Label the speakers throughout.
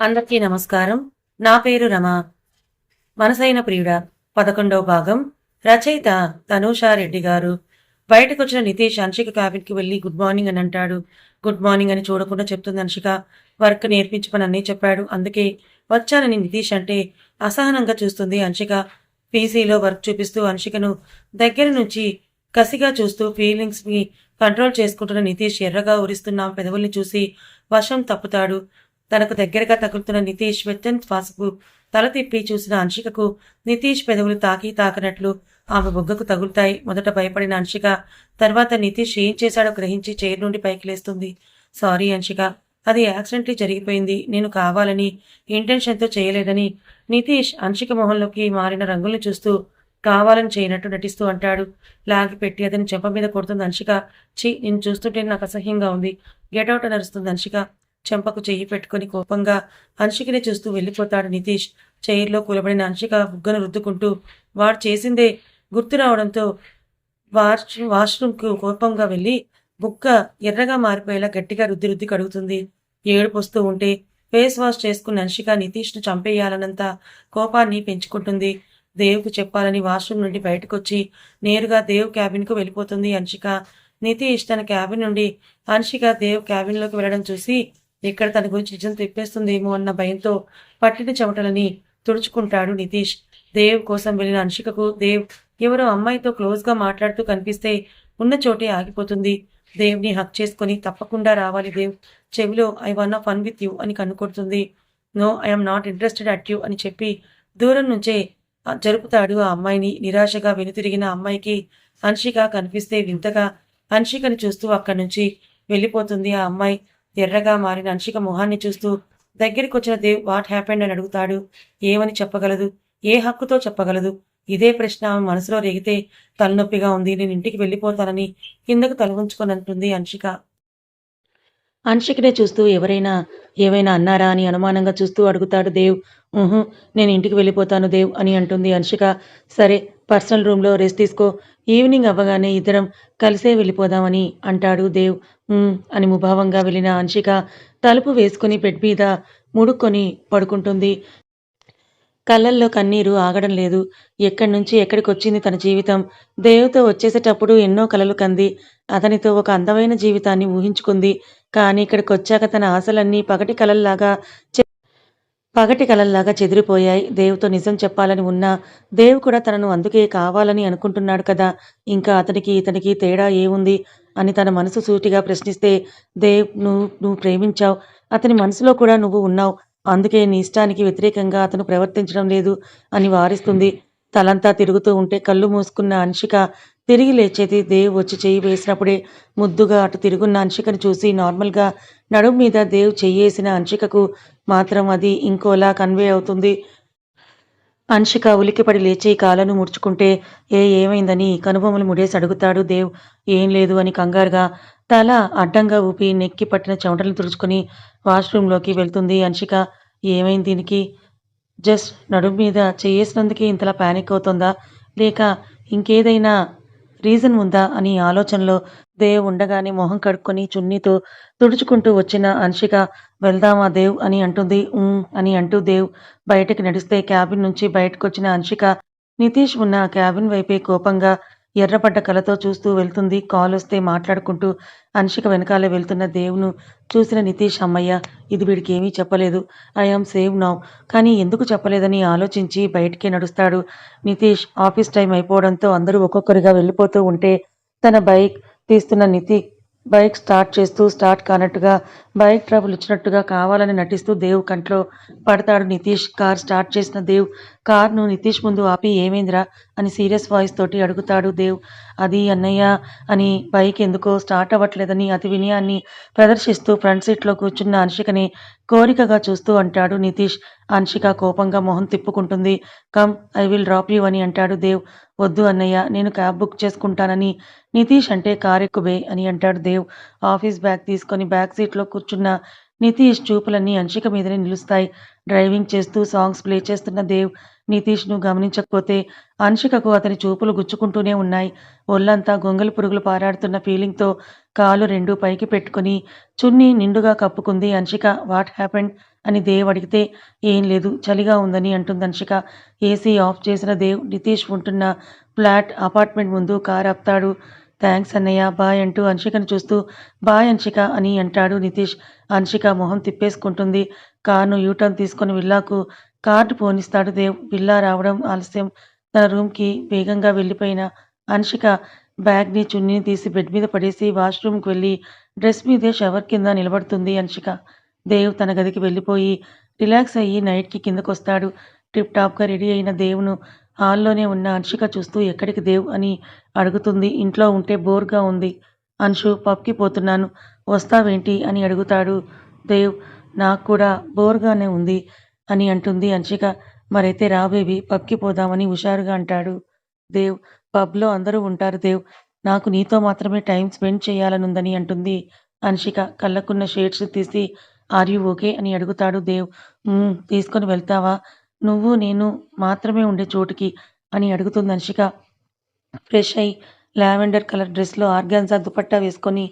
Speaker 1: అందరికీ నమస్కారం. నా పేరు రమ. మనసైన ప్రియుడ పదకొండవ భాగం. రచయిత తనూషారెడ్డి గారు. బయటకొచ్చిన నితీష్ అన్షిక క్యాబిన్కి వెళ్ళి గుడ్ మార్నింగ్ అని అంటాడు. గుడ్ మార్నింగ్ అని చూడకుండా చెప్తుంది అన్షిక. వర్క్ నేర్పించమని అన్నీ చెప్పాడు. అందుకే వచ్చానని నితీష్ అంటే అసహనంగా చూస్తుంది అన్షిక. పీసీలో వర్క్ చూపిస్తూ అన్షికను దగ్గర నుంచి కసిగా చూస్తూ ఫీలింగ్స్ని కంట్రోల్ చేసుకుంటున్న నితీష్ ఎర్రగా ఉరిస్తున్న పెదవుల్ని చూసి వశం తప్పుతాడు. తనకు దగ్గరగా తగులుతున్న నితీష్ వెచ్చని శ్వాసకు తల తిప్పి చూసిన అంశికకు నితీష్ పెదవులు తాకి తాకినట్లు ఆమె బొగ్గకు తగులుతాయి. మొదట భయపడిన అంశిక తర్వాత నితీష్ ఏం చేశాడో గ్రహించి చైర్ నుండి పైకి లేస్తుంది సారీ అంశిక అది యాక్సిడెంట్లీ జరిగిపోయింది. నేను కావాలని ఇంటెన్షన్తో చేయలేదని నితీష్ అంశిక మొహంలోకి మారిన రంగుల్ని చూస్తూ కావాలని చేయనట్టు నటిస్తూ అంటాడు. లాగి పెట్టి అతని చెంప మీద కొడుతుంది అంశిక. ఛీ నేను చూస్తుంటే నాకు అసహ్యంగా ఉంది. గెట్అవుట్ అని అరుస్తుంది అంశిక. చెంపకు చెయ్యి పెట్టుకుని కోపంగా అంశికని చూస్తూ వెళ్ళిపోతాడు నితీష్. చైర్లో కూలబడిన అంశిక బుగ్గను రుద్దుకుంటూ వాడు చేసిందే గుర్తు రావడంతో వాష్ వాష్రూమ్కు కోపంగా వెళ్ళి బుక్క ఎర్రగా మారిపోయేలా గట్టిగా రుద్ది రుద్ది కడుగుతుంది. ఏడుపు వస్తూ ఉంటే ఫేస్ వాష్ చేసుకున్న అంశిక నితీష్ను చంపేయాలన్నంత కోపాన్ని పెంచుకుంటుంది. దేవుకు చెప్పాలని వాష్రూమ్ నుండి బయటకొచ్చి నేరుగా దేవ్ క్యాబిన్కు వెళ్ళిపోతుంది అంశిక నితీష్ తన క్యాబిన్ నుండి అంశిక దేవ్ క్యాబిన్లోకి వెళ్ళడం చూసి ఇక్కడ తన గురించి నిజం తెప్పేస్తుందేమో అన్న భయంతో పట్టిన చెమటలని తుడుచుకుంటాడు నితీష్. దేవ్ కోసం వెళ్ళిన అంశికకు దేవ్ ఎవరో అమ్మాయితో క్లోజ్గా మాట్లాడుతూ కనిపిస్తే ఉన్న చోటే ఆగిపోతుంది. దేవ్ని హక్ చేసుకుని తప్పకుండా రావాలి దేవ్. చెవిలో I want fun with you అని కనుకొడుతుంది. No I'm not interested at you అని చెప్పి దూరం నుంచే జరుపుతాడు ఆ అమ్మాయిని. నిరాశగా వెనుతిరిగిన అమ్మాయికి హన్షిక కనిపిస్తే వింతగా హన్షికని చూస్తూ అక్కడి నుంచి వెళ్ళిపోతుంది ఆ అమ్మాయి. ఎర్రగా మారిన అంశిక మొహాన్ని చూస్తూ దగ్గరికి వచ్చిన దేవ్ వాట్ హ్యాపెండ్? అని అడుగుతాడు. ఏమని చెప్పగలదు? ఏ హక్కుతో చెప్పగలదు? ఇదే ప్రశ్న ఆమె మనసులో రేగితే తలనొప్పిగా ఉంది. నేను ఇంటికి వెళ్ళిపోతానని కిందకు తలవంచుకొని అంటుంది అంశిక అంశికనే చూస్తూ ఎవరైనా ఏమైనా అన్నారా అని అనుమానంగా చూస్తూ అడుగుతాడు దేవ్. ఊహు నేను ఇంటికి వెళ్ళిపోతాను దేవ్ అని అంటుంది అంశిక సరే పర్సనల్ రూమ్లో రెస్ట్ తీసుకో. ఈవినింగ్ అవ్వగానే ఇద్దరం కలిసే వెళ్ళిపోదామని అంటాడు దేవ్. అని ముభావంగా వెళ్ళిన అంశిక తలుపు వేసుకుని బెడ్ మీద ముడుక్కొని పడుకుంటుంది. కళ్ళల్లో కన్నీరు ఆగడం లేదు. ఎక్కడి నుంచి ఎక్కడికి వచ్చింది తన జీవితం? దేవుతో వచ్చేసేటప్పుడు ఎన్నో కలలు కంది. అతనితో ఒక అందమైన జీవితాన్ని ఊహించుకుంది. కానీ ఇక్కడికి వచ్చాక తన ఆశలన్నీ పగటి కలల్లాగా పగటి కలల్లాగా చెదిరిపోయాయి. దేవుతో నిజం చెప్పాలని ఉన్నా దేవ్ కూడా తనను అందుకే కావాలని అనుకుంటున్నాడు కదా. ఇంకా అతనికి ఇతనికి తేడా ఏముంది? అని తన మనసు సూటిగా ప్రశ్నిస్తే దేవ్ నువ్వు నువ్వు ప్రేమించావు. అతని మనసులో కూడా నువ్వు ఉన్నావు. అందుకే నీ ఇష్టానికి వ్యతిరేకంగా అతను ప్రవర్తించడం లేదు అని వారిస్తుంది. తలంతా తిరుగుతూ ఉంటే కళ్ళు మూసుకున్న అంశిక తిరిగి లేచేది దేవ్ వచ్చి చెయ్యి వేసినప్పుడే ముద్దుగా అటు తిరుగున్న అంశికను చూసి నార్మల్గా నడుము మీద దేవ్ చెయ్యేసిన అంశికకు మాత్రం అది ఇంకోలా కన్వే అవుతుంది. అంశిక ఉలికిపడి లేచి కాళ్ళను ముడుచుకుంటే ఏ ఏమైందని కనుబొమ్మలు ముడేసి అడుగుతాడు దేవ్. ఏం లేదు అని కంగారుగా తల అడ్డంగా ఊపి నెక్కి పట్టిన చెమటలను తుడుచుకొని వాష్రూమ్లోకి వెళ్తుంది అంశిక ఏమైంది దీనికి? జస్ట్ నడుము మీద చేసినందుకే ఇంతలా ప్యానిక్ అవుతుందా? లేక ఇంకేదైనా రీజన్ ఉందా అని ఆలోచనలో దేవ్ ఉండగానే మొహం కడుక్కొని చున్నీతో తుడుచుకుంటూ వచ్చిన అన్షిక వెళ్దామా దేవ్ అని అంటుంది. "ఉమ్" అని అంటూ దేవ్ బయటకు నడిస్తే క్యాబిన్ నుంచి బయటకు వచ్చిన అన్షిక నితీష్ ఉన్న క్యాబిన్ వైపే కోపంగా ఎర్రపడ్డ కలతో చూస్తూ వెళ్తుంది. కాల్ వస్తే మాట్లాడుకుంటూ అన్షిక వెనకాలే వెళ్తున్న దేవును చూసిన నితీష్ అమ్మయ్య ఇది వీడికి ఏమీ చెప్పలేదు. I am save now. కానీ ఎందుకు చెప్పలేదని ఆలోచించి బయటికి నడుస్తాడు నితీష్. ఆఫీస్ టైం అయిపోవడంతో అందరూ ఒక్కొక్కరిగా వెళ్ళిపోతూ ఉంటే తన బైక్ తీస్తున్న నితి బైక్ స్టార్ట్ చేస్తూ స్టార్ట్ కానట్టుగా బైక్ ట్రబుల్ ఇచ్చినట్టుగా కావాలని నటిస్తూ దేవ్ కంట్లో పడతాడు నితీష్. కార్ స్టార్ట్ చేసిన దేవ్ కార్ను నితీష్ ముందు ఆపి ఏమైందిరా? అని సీరియస్ వాయిస్ తోటి అడుగుతాడు దేవ్. అది అన్నయ్య అని బైక్ ఎందుకో స్టార్ట్ అవ్వట్లేదని అతి వినయాన్ని ప్రదర్శిస్తూ ఫ్రంట్ సీట్లో కూర్చున్న అన్షికని కోరికగా చూస్తూ అంటాడు నితీష్. అన్షిక కోపంగా మొహం తిప్పుకుంటుంది. Come I will drop you అని అంటాడు దేవ్. వద్దు అన్నయ్య నేను క్యాబ్ బుక్ చేసుకుంటానని. నితీష్ అంటే కారెక్కుబే ఎక్కువే అని అంటాడు దేవ్. ఆఫీస్ బ్యాగ్ తీసుకొని బ్యాక్ సీట్లో కూర్చున్న నితీష్ చూపులన్నీ అంశిక మీదనే నిలుస్తాయి. డ్రైవింగ్ చేస్తూ సాంగ్స్ ప్లే చేస్తున్న దేవ్ నితీష్ను గమనించకపోతే అంశికకు అతని చూపులు గుచ్చుకుంటూనే ఉన్నాయి. ఒళ్ళంతా గొంగలి పురుగులు పారాడుతున్న ఫీలింగ్తో కాలు రెండు పైకి పెట్టుకుని చున్నీ నిండుగా కప్పుకుంది అంశిక. What happened? అని దేవ్ అడిగితే ఏం లేదు చలిగా ఉందని అంటుంది అంశిక ఏసీ ఆఫ్ చేసిన దేవ్ నితీష్ ఉంటున్న ఫ్లాట్ అపార్ట్మెంట్ ముందు కార్ ఆపుతాడు. థ్యాంక్స్ అన్నయ్య బాయ్ అంటూ అంశికను చూస్తూ బాయ్ అంశిక అని అంటాడు నితీష్. అంశిక మొహం తిప్పేసుకుంటుంది. కారును యూటర్న్ తీసుకుని విల్లాకు కార్డు పోనిస్తాడు దేవ్. విల్లా రావడం ఆలస్యం. తన రూమ్కి వేగంగా వెళ్ళిపోయిన అంశిక బ్యాగ్ని చున్నీని తీసి బెడ్ మీద పడేసి వాష్రూమ్కి వెళ్ళి డ్రెస్ మీదే షవర్ కింద నిలబడుతుంది అంశిక దేవ్ తన గదికి వెళ్ళిపోయి రిలాక్స్ అయ్యి నైట్కి కిందకొస్తాడు. టిప్ టాప్గా రెడీ అయిన దేవ్ను హాల్లోనే ఉన్న అన్షిక చూస్తూ ఎక్కడికి దేవ్ అని అడుగుతుంది. ఇంట్లో ఉంటే బోర్గా ఉంది. అంశు పబ్కి పోతున్నాను. వస్తావేంటి అని అడుగుతాడు. దేవ్ నాకు కూడా బోర్గానే ఉంది అని అంటుంది అంశిక మరైతే రా బేబీ పబ్కి పోదామని హుషారుగా అంటాడు. దేవ్ పబ్లో అందరూ ఉంటారు దేవ్. నాకు నీతో మాత్రమే టైం స్పెండ్ చేయాలనుందని అంటుంది అంశిక కళ్ళకున్న షేడ్స్ తీసి ఆర్ యూ ఓకే అని అడుగుతాడు దేవ్. తీసుకొని వెళ్తావా? నువ్వు నేను మాత్రమే ఉండే చోటుకి అని అడుగుతుంది అన్షిక ఫ్రెష్ అయి లావెండర్ కలర్ డ్రెస్లో ఆర్గాన్జా దుపట్టా వేసుకొని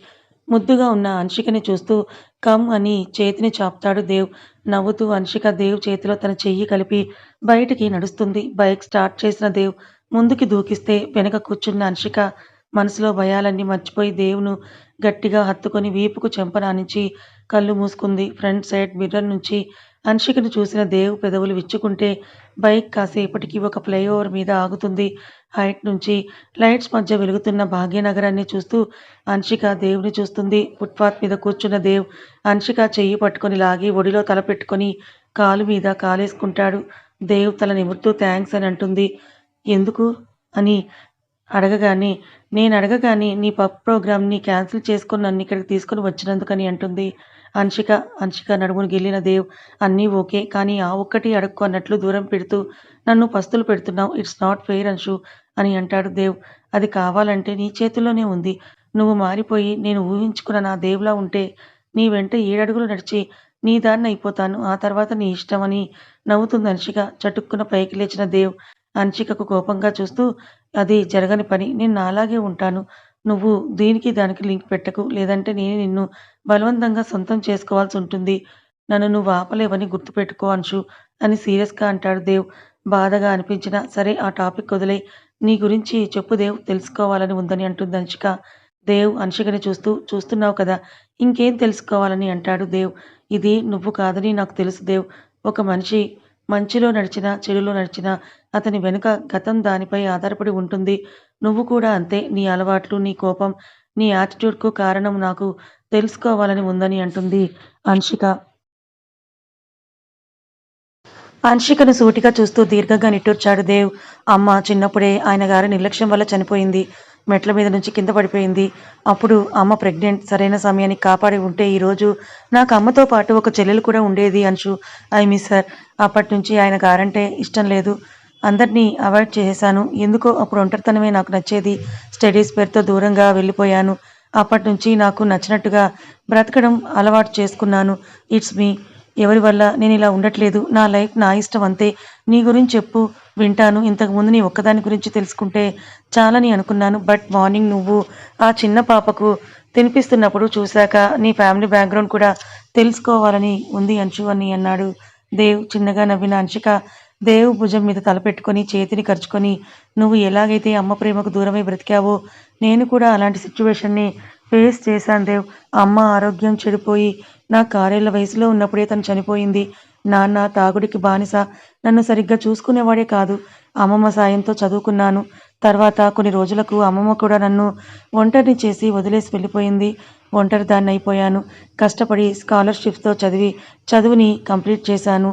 Speaker 1: ముద్దుగా ఉన్న అన్షికని చూస్తూ కమ్ అని చేతిని చాపుతాడు దేవ్. నవ్వుతూ అన్షిక దేవ్ చేతిలో తన చెయ్యి కలిపి బయటికి నడుస్తుంది. బైక్ స్టార్ట్ చేసిన దేవ్ ముందుకి దూకిస్తే వెనక కూర్చున్న అన్షిక మనసులో భయాలన్నీ మర్చిపోయి దేవును గట్టిగా హత్తుకొని వీపుకు చెంపనానించి కళ్ళు మూసుకుంది. ఫ్రంట్ సైడ్ మిర్రర్ నుంచి అంశికను చూసిన దేవు పెదవులు విచ్చుకుంటే బైక్ కాసేపటికి ఒక ఫ్లైఓవర్ మీద ఆగుతుంది. హైట్ నుంచి లైట్స్ మధ్య వెలుగుతున్న భాగ్యనగరాన్ని చూస్తూ అన్షిక దేవుని చూస్తుంది. ఫుట్పాత్ మీద కూర్చున్న దేవ్ అంశిక చెయ్యి పట్టుకొని లాగి ఒడిలో తల పెట్టుకొని కాలు మీద కాలేసుకుంటాడు. దేవ్ తల నిమురుతూ థ్యాంక్స్ అని అంటుంది. ఎందుకు అని అడగగానే నేను అడగగానే నీ పబ్ ప్రోగ్రామ్ని క్యాన్సిల్ చేసుకుని నన్ను ఇక్కడికి తీసుకొని వచ్చినందుకని అంటుంది అంశిక. అంశిక నడుమును గెలిన దేవ్ అన్నీ ఓకే కానీ ఆ ఒక్కటి అడుక్కు అన్నట్లు దూరం పెడుతూ నన్ను పస్తులు పెడుతున్నావు ఇట్స్ నాట్ ఫెయిర్ అంశు అని అంటాడు దేవ్. అది కావాలంటే నీ చేతుల్లోనే ఉంది. నువ్వు మారిపోయి నేను ఊహించుకున్న నా దేవులా ఉంటే నీ వెంట ఏడడుగులు నడిచి నీ దాన్ని అయిపోతాను. ఆ తర్వాత నీ ఇష్టం అని నవ్వుతుంది అంశిక. చటుక్కున పైకి లేచిన దేవ్ అంశికకు కోపంగా చూస్తూ అది జరగని పని. నేను నాలాగే ఉంటాను. నువ్వు దీనికి దానికి లింక్ పెట్టకు. లేదంటే నేను నిన్ను బలవంతంగా సొంతం చేసుకోవాల్సి ఉంటుంది. నన్ను నువ్వు ఆపలేవని గుర్తుపెట్టుకో అంశు అని సీరియస్గా అంటాడు దేవ్. బాధగా అనిపించినా సరే ఆ టాపిక్ వదిలే. నీ గురించి చెప్పు దేవ్. తెలుసుకోవాలని ఉందని అంటుంది అంశిక. దేవ్ అంశికని చూస్తూ చూస్తున్నావు కదా ఇంకేం తెలుసుకోవాలని అంటాడు దేవ్. ఇది నువ్వు కాదని నాకు తెలుసు దేవ్. ఒక మనిషి మంచిలో నడిచినా చెడులో నడిచినా అతని వెనుక గతం దానిపై ఆధారపడి ఉంటుంది. నువ్వు కూడా అంతే. నీ అలవాట్లు నీ కోపం నీ యాటిట్యూడ్కు కారణం నాకు తెలుసుకోవాలని ఉందని అంటుంది అంశిక. అంశికను సూటిగా చూస్తూ దీర్ఘంగా నిట్టూర్చాడు దేవ్. అమ్మ చిన్నప్పుడే ఆయన గారి నిర్లక్ష్యం వల్ల చనిపోయింది. మెట్ల మీద నుంచి కింద పడిపోయింది. అప్పుడు అమ్మ ప్రెగ్నెంట్ సరైన సమయానికి కాపాడి ఉంటే ఈరోజు నాకు అమ్మతో పాటు ఒక చెల్లెలు కూడా ఉండేది అంశు. ఐ మిస్ సార్ అప్పటి నుంచి ఆయన గారంటే ఇష్టం లేదు. అందరినీ అవాయిడ్ చేసేసాను ఎందుకో అప్పుడు ఒంటరితనమే నాకు నచ్చేది. స్టడీస్ పేరుతో దూరంగా వెళ్ళిపోయాను. అప్పటి నుంచి నాకు నచ్చినట్టుగా బ్రతకడం అలవాటు చేసుకున్నాను. It's me. ఎవరి వల్ల నేను ఇలా ఉండట్లేదు. నా లైఫ్ నా ఇష్టం అంతే. నీ గురించి చెప్పు వింటాను. ఇంతకుముందు నీ ఒక్కదాని గురించి తెలుసుకుంటే చాలని అనుకున్నాను. బట్ మార్నింగ్ నువ్వు ఆ చిన్న పాపకు తినిపిస్తున్నప్పుడు చూశాక నీ ఫ్యామిలీ బ్యాక్గ్రౌండ్ కూడా తెలుసుకోవాలని ఉంది అంచు అని అన్నాడు. దేవ్ చిన్నగా నవ్విన అంశిక దేవు భుజం మీద తలపెట్టుకొని చేతిని ఖర్చుకొని నువ్వు ఎలాగైతే అమ్మ ప్రేమకు దూరమై బ్రతికావో నేను కూడా అలాంటి సిచ్యువేషన్ని ఫేస్ చేశాను దేవ్. అమ్మ ఆరోగ్యం చెడిపోయి నా కారేళ్ళ వయసులో ఉన్నప్పుడే తను చనిపోయింది. నాన్న తాగుడికి బానిస నన్ను సరిగ్గా చూసుకునేవాడే కాదు. అమ్మమ్మ సాయంతో చదువుకున్నాను. తర్వాత కొన్ని రోజులకు అమ్మమ్మ కూడా నన్ను ఒంటరిని చేసి వదిలేసి వెళ్ళిపోయింది. ఒంటరి దాన్ని అయిపోయాను కష్టపడి స్కాలర్షిప్స్తో చదివి చదువుని కంప్లీట్ చేశాను.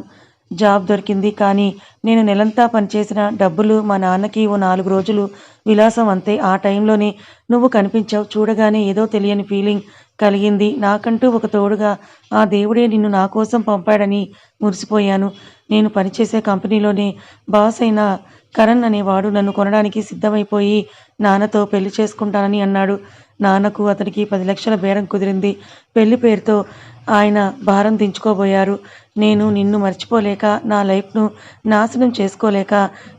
Speaker 1: జాబ్ దొరికింది. కానీ నేను నెలంతా పనిచేసిన డబ్బులు మా నాన్నకి ఓ నాలుగు రోజులు విలాసం అంతే. ఆ టైంలోనే నువ్వు కనిపించావు. చూడగానే ఏదో తెలియని ఫీలింగ్ కలిగింది. నాకంటూ ఒక తోడుగా ఆ దేవుడే నిన్ను నా కోసం పంపాడని మురిసిపోయాను. నేను పనిచేసే కంపెనీలోనే బాస్ అయిన కరణ్ అనేవాడు నన్ను కొనడానికి సిద్ధమైపోయి నాన్నతో పెళ్ళి చేసుకుంటానని అన్నాడు. నాన్నకు అతనికి పది లక్షల బేరం కుదిరింది. పెళ్ళి పేరుతో ఆయన భారం దించుకోబోయారు. నేను నిన్ను మర్చిపోలేక నా లైఫ్ను నాశనం చేసుకోలేక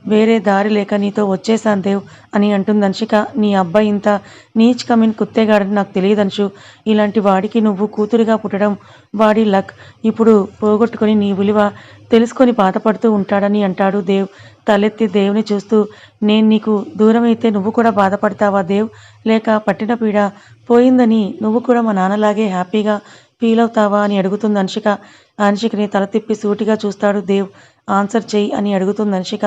Speaker 1: వేరే దారి లేక నీతో వచ్చేసాను దేవ్ అని అంటుంది అంశిక నీ అబ్బాయి ఇంత నీచ్ కమిన్ కుత్తేగాడని నాకు తెలియదు అంశు ఇలాంటి వాడికి నువ్వు కూతురిగా పుట్టడం వాడి లక్. ఇప్పుడు పోగొట్టుకొని నీ విలువ తెలుసుకొని బాధపడుతూ ఉంటాడని అంటాడు దేవ్. తలెత్తి దేవుని చూస్తూ నేను నీకు దూరమైతే నువ్వు కూడా బాధపడతావా దేవ్? లేక పట్టిన పీడ పోయిందని నువ్వు కూడా మా నాన్నలాగే హ్యాపీగా ఫీల్ అవుతావా అని అడుగుతుంది అంశిక అంశికని తల తిప్పి సూటిగా చూస్తాడు దేవ్. ఆన్సర్ చెయ్యి అని అడుగుతుంది అంశిక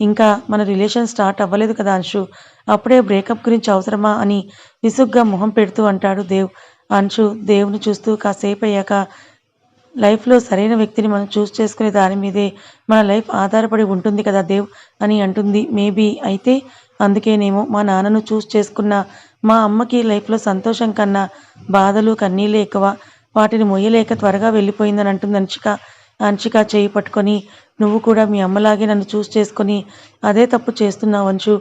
Speaker 1: ఇంకా మన రిలేషన్ స్టార్ట్ అవ్వలేదు కదా అంశు? అప్పుడే బ్రేకప్ గురించి అవసరమా? అని విసుగ్గా మొహం పెడుతూ అంటాడు దేవ్. అంశు దేవుని చూస్తూ కాసేపు అయ్యాక లైఫ్లో సరైన వ్యక్తిని మనం చూస్ చేసుకునే దాని మీదే మన లైఫ్ ఆధారపడి ఉంటుంది కదా దేవ్ అని అంటుంది. మేబీ అయితే అందుకేనేమో మా నాన్నను చూస్ చేసుకున్న మా అమ్మకి లైఫ్లో సంతోషం కన్నా బాధలు కన్నీళ్ళే ఎక్కువ. వాటిని మొయ్యలేక త్వరగా వెళ్ళిపోయిందని అంటుంది అంచిక. అంచిక చేయి పట్టుకొని నువ్వు కూడా మీ అమ్మలాగే నన్ను చూస్ చేసుకొని అదే తప్పు చేస్తున్నావంచు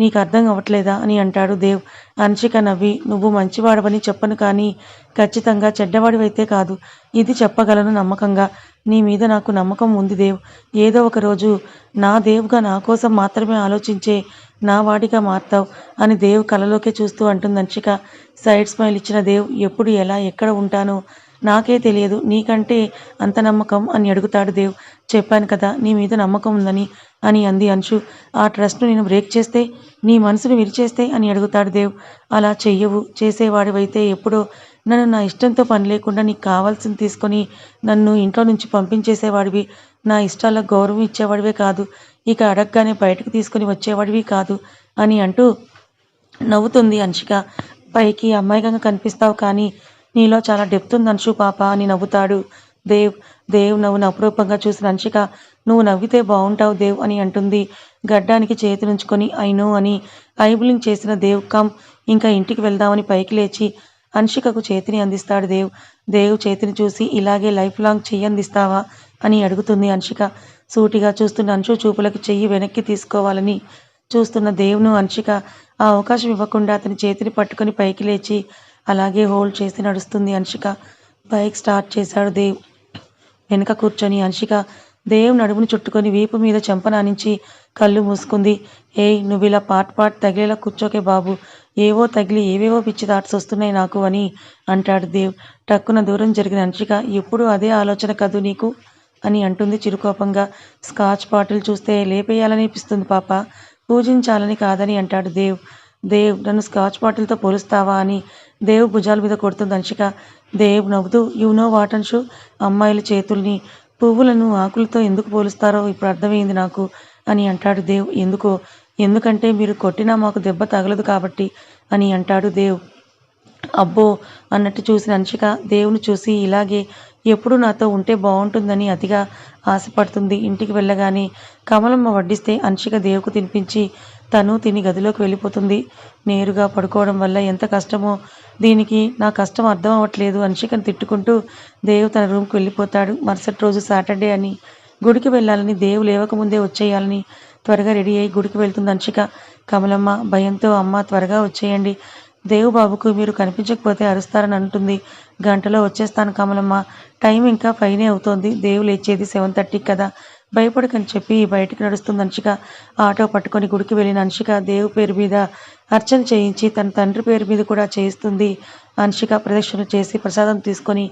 Speaker 1: నీకు అర్థం అవ్వట్లేదా అని అంటాడు దేవ్. అంశిక నవ్వి నువ్వు మంచివాడవని చెప్పను కానీ ఖచ్చితంగా చెడ్డవాడివైతే కాదు. ఇది చెప్పగలను నమ్మకంగా. నీ మీద నాకు నమ్మకం ఉంది దేవ్. ఏదో ఒక రోజు నా దేవుగా నా కోసం మాత్రమే ఆలోచించే నా వాడిగా మారుతావు అని దేవ్ కలలోకే చూస్తూ అంటుంది అంశిక సైడ్ స్మైల్ ఇచ్చిన దేవ్ ఎప్పుడు ఎలా ఎక్కడ ఉంటానో నాకే తెలియదు. నీకంటే అంత నమ్మకం అని అడుగుతాడు దేవ్. చెప్పాను కదా నీ మీద నమ్మకం ఉందని అని అంది అంశు. ఆ ట్రస్ట్ను నేను బ్రేక్ చేస్తే నీ మనసును విరిచేస్తే అని అడుగుతాడు దేవ్. అలా చెయ్యవు. చేసేవాడివైతే ఎప్పుడో నన్ను నా ఇష్టంతో పని లేకుండా నీకు కావాల్సింది తీసుకొని నన్ను ఇంట్లో నుంచి పంపించేసేవాడివి. నా ఇష్టాలకు గౌరవం ఇచ్చేవాడివే కాదు. ఇక అడగగానే బయటకు తీసుకొని వచ్చేవాడివి కాదు అని అంటూ నవ్వుతుంది అంశిక. పైకి అమ్మాయిగా కనిపిస్తావు కానీ నీలో చాలా డెప్త్ ఉంది అంశు పాప అని నవ్వుతాడు. దేవ్ దేవ్ నవ్వును అపురూపంగా చూసిన అంశిక నువ్వు నవ్వితే బాగుంటావు దేవ్ అని అంటుంది. గడ్డానికి చేతి నుంచుకొని అయినో అని ఐబులింగ్ చేసిన దేవ్ కమ్ ఇంకా ఇంటికి వెళ్దామని పైకి లేచి అంశికకు చేతిని అందిస్తాడు దేవ్. దేవ్ చేతిని చూసి ఇలాగే లైఫ్ లాంగ్ చెయ్యి అందిస్తావా? అని అడుగుతుంది అంశిక సూటిగా చూస్తున్న అంశు చూపులకు చెయ్యి వెనక్కి తీసుకోవాలని చూస్తున్న దేవును అంశిక ఆ అవకాశం ఇవ్వకుండా అతని చేతిని పట్టుకొని పైకి లేచి అలాగే హోల్డ్ చేసి నడుస్తుంది అంశిక బైక్ స్టార్ట్ చేశాడు దేవ్. వెనక కూర్చొని అంశిక దేవ్ నడుముని చుట్టుకొని వీపు మీద చెంపనానించి కళ్ళు మూసుకుంది. ఏయ్ నువ్వు ఇలా పాట్ పాట్ తగిలేలా కూర్చోకే బాబు. ఏవో తగిలి ఏవేవో పిచ్చి థాట్స్ వస్తున్నాయి నాకు అని అంటాడు దేవ్. టక్కున దూరం జరిగిన అంశిక ఎప్పుడు అదే ఆలోచన కదూ నీకు? అని అంటుంది చిరుకోపంగా. స్కాచ్ బాటిల్ చూస్తే లేపేయాలనిపిస్తుంది పాప. పూజించాలని కాదని అంటాడు దేవ్. దేవ్ నన్ను స్కాచ్ బాటిల్తో పోలుస్తావా అని దేవ్ భుజాల మీద కొడుతుంది అంశిక దేవ్ నవ్వుతూ యూనో నో వాట్ అంశు అమ్మాయిల చేతుల్ని పువ్వులను ఆకులతో ఎందుకు పోలుస్తారో ఇప్పుడు అర్థమైంది నాకు అని అంటాడు దేవ్. ఎందుకో? ఎందుకంటే మీరు కొట్టినా మాకు దెబ్బ తగలదు కాబట్టి అని అంటాడు దేవ్. అబ్బో అన్నట్టు చూసిన అంశిక దేవుని చూసి ఇలాగే ఎప్పుడు నాతో ఉంటే బాగుంటుందని అతిగా ఆశపడుతుంది. ఇంటికి వెళ్ళగానే కమలమ్మ వడ్డిస్తే అంశిక దేవుకు తినిపించి తను తిని గదిలోకి వెళ్ళిపోతుంది. నేరుగా పడుకోవడం వల్ల ఎంత కష్టమో దీనికి నా కష్టం అర్థం అవ్వట్లేదు అంశికను తిట్టుకుంటూ దేవ్ తన రూమ్కి వెళ్ళిపోతాడు. మరుసటి రోజు సాటర్డే అని గుడికి వెళ్ళాలని దేవు లేవకముందే వచ్చేయాలని త్వరగా రెడీ అయ్యి గుడికి వెళ్తుంది అన్షిక. కమలమ్మ భయంతో అమ్మ త్వరగా వచ్చేయండి. దేవు బాబుకు మీరు కనిపించకపోతే అరుస్తారని అంటుంది. గంటలో వచ్చేస్తాను కమలమ్మ. టైం ఇంకా ఫైనే అవుతోంది. దేవు లేచేది సెవెన్ థర్టీ కదా. భయపడకని చెప్పి బయటికి నడుస్తుంది అంశిక ఆటో పట్టుకొని గుడికి వెళ్ళిన అంశిక దేవు పేరు మీద అర్చన చేయించి తన తండ్రి పేరు మీద కూడా చేయిస్తుంది. అంశిక ప్రదక్షిణ చేసి ప్రసాదం తీసుకొని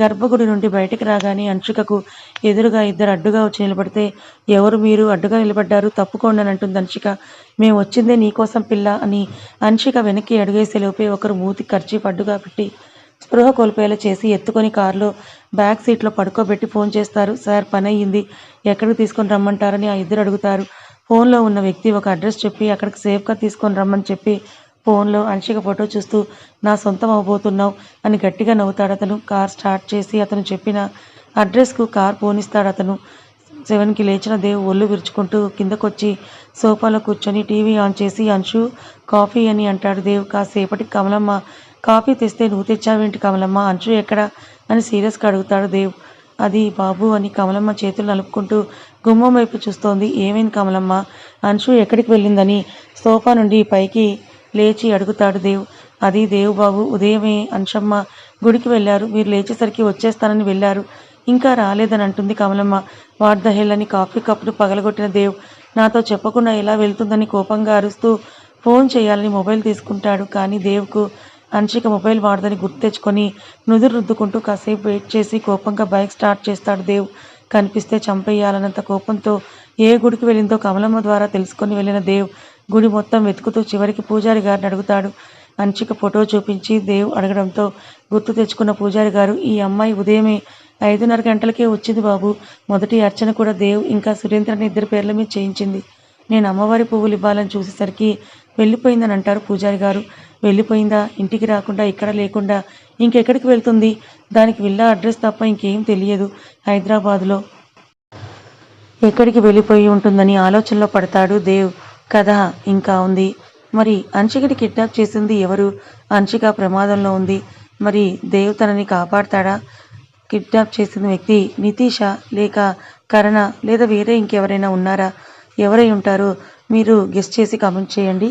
Speaker 1: గర్భగుడి నుండి బయటికి రాగానే అంశికకు ఎదురుగా ఇద్దరు అడ్డుగా వచ్చి నిలబడితే ఎవరు మీరు? అడ్డుగా నిలబడ్డారు. తప్పుకోండి అని అంటుంది అంశిక మేము వచ్చిందే నీకోసం పిల్ల అని అంశిక వెనక్కి అడుగేసే లోపే ఒకరు మూతి ఖర్చీ పడ్డుగా పెట్టి స్పృహ కోల్పోయేలా చేసి ఎత్తుకొని కారులో బ్యాక్ సీట్లో పడుకోబెట్టి ఫోన్ చేస్తారు. సార్ పని అయ్యింది ఎక్కడికి తీసుకొని రమ్మంటారని ఆ ఇద్దరు అడుగుతారు. ఫోన్లో ఉన్న వ్యక్తి ఒక అడ్రస్ చెప్పి అక్కడికి సేఫ్గా తీసుకొని రమ్మని చెప్పి ఫోన్లో అన్షిక ఫోటో చూస్తూ నా సొంతం అవబోతున్నావు అని గట్టిగా నవ్వుతాడు అతను. కార్ స్టార్ట్ చేసి అతను చెప్పిన అడ్రస్కు కార్ పోనిస్తాడు అతను. సెవెన్కి లేచిన దేవ్ ఒళ్ళు విరుచుకుంటూ కిందకొచ్చి సోఫాలో కూర్చొని టీవీ ఆన్ చేసి అంశు కాఫీ అని అంటాడు దేవ్. కాసేపటికి కమలమ్మ కాఫీ తెస్తే నువ్వు తెచ్చావేంటి కమలమ్మ? అంశు ఎక్కడ? అని సీరియస్గా అడుగుతాడు దేవ్. అది బాబు అని కమలమ్మ చేతులు నలుపుకుంటూ గుమ్మం వైపు చూస్తోంది. ఏమైంది కమలమ్మ? అంశు ఎక్కడికి వెళ్ళిందని సోఫా నుండి పైకి లేచి అడుగుతాడు దేవ్. అది దేవుబాబు ఉదయమే అంశమ్మ గుడికి వెళ్ళారు. మీరు లేచేసరికి వచ్చేస్తానని వెళ్ళారు. ఇంకా రాలేదని అంటుంది కమలమ్మ. వాట్ ద హెల్ అని కాఫీ కప్పులు పగలగొట్టిన దేవ్. నాతో చెప్పకుండా ఎలా వెళ్తుందని కోపంగా అరుస్తూ ఫోన్ చేయాలని మొబైల్ తీసుకుంటాడు. కానీ దేవ్కు అంశిక మొబైల్ వాడదని గుర్తు తెచ్చుకొని నుదురు రుద్దుకుంటూ కాసేపు వెయిట్ చేసి కోపంగా బైక్ స్టార్ట్ చేస్తాడు దేవ్. కనిపిస్తే చంపేయాలన్నంత కోపంతో ఏ గుడికి వెళ్ళిందో కమలమ్మ ద్వారా తెలుసుకొని వెళ్ళిన దేవ్ గుడి మొత్తం వెతుకుతూ చివరికి పూజారి గారిని అడుగుతాడు. అంచిక ఫోటో చూపించి దేవ్ అడగడంతో గుర్తు తెచ్చుకున్న పూజారి గారు ఈ అమ్మాయి ఉదయమే ఐదున్నర గంటలకే వచ్చింది బాబు. మొదటి అర్చన కూడా దేవ్ ఇంకా సురేంద్రని ఇద్దరి పేర్ల మీద చేయించింది. నేను అమ్మవారి పువ్వులు ఇవ్వాలని చూసేసరికి వెళ్ళిపోయిందని అంటారు పూజారి గారు. వెళ్ళిపోయిందా? ఇంటికి రాకుండా ఇక్కడ లేకుండా ఇంకెక్కడికి వెళ్తుంది? దానికి విల్లా అడ్రస్ తప్ప ఇంకేం తెలియదు హైదరాబాదులో. ఎక్కడికి వెళ్ళిపోయి ఉంటుందని ఆలోచనలో పడతాడు దేవ్. కథ ఇంకా ఉంది. మరి అంశికని కిడ్నాప్ చేసింది ఎవరు? అంశిక ప్రమాదంలో ఉంది. మరి దేవ్ తనని కాపాడతాడా? కిడ్నాప్ చేసిన వ్యక్తి నితీష లేక కరణ లేదా వేరే ఇంకెవరైనా ఉన్నారా? ఎవరై ఉంటారో? మీరు గెస్ట్ చేసి కామెంట్ చేయండి.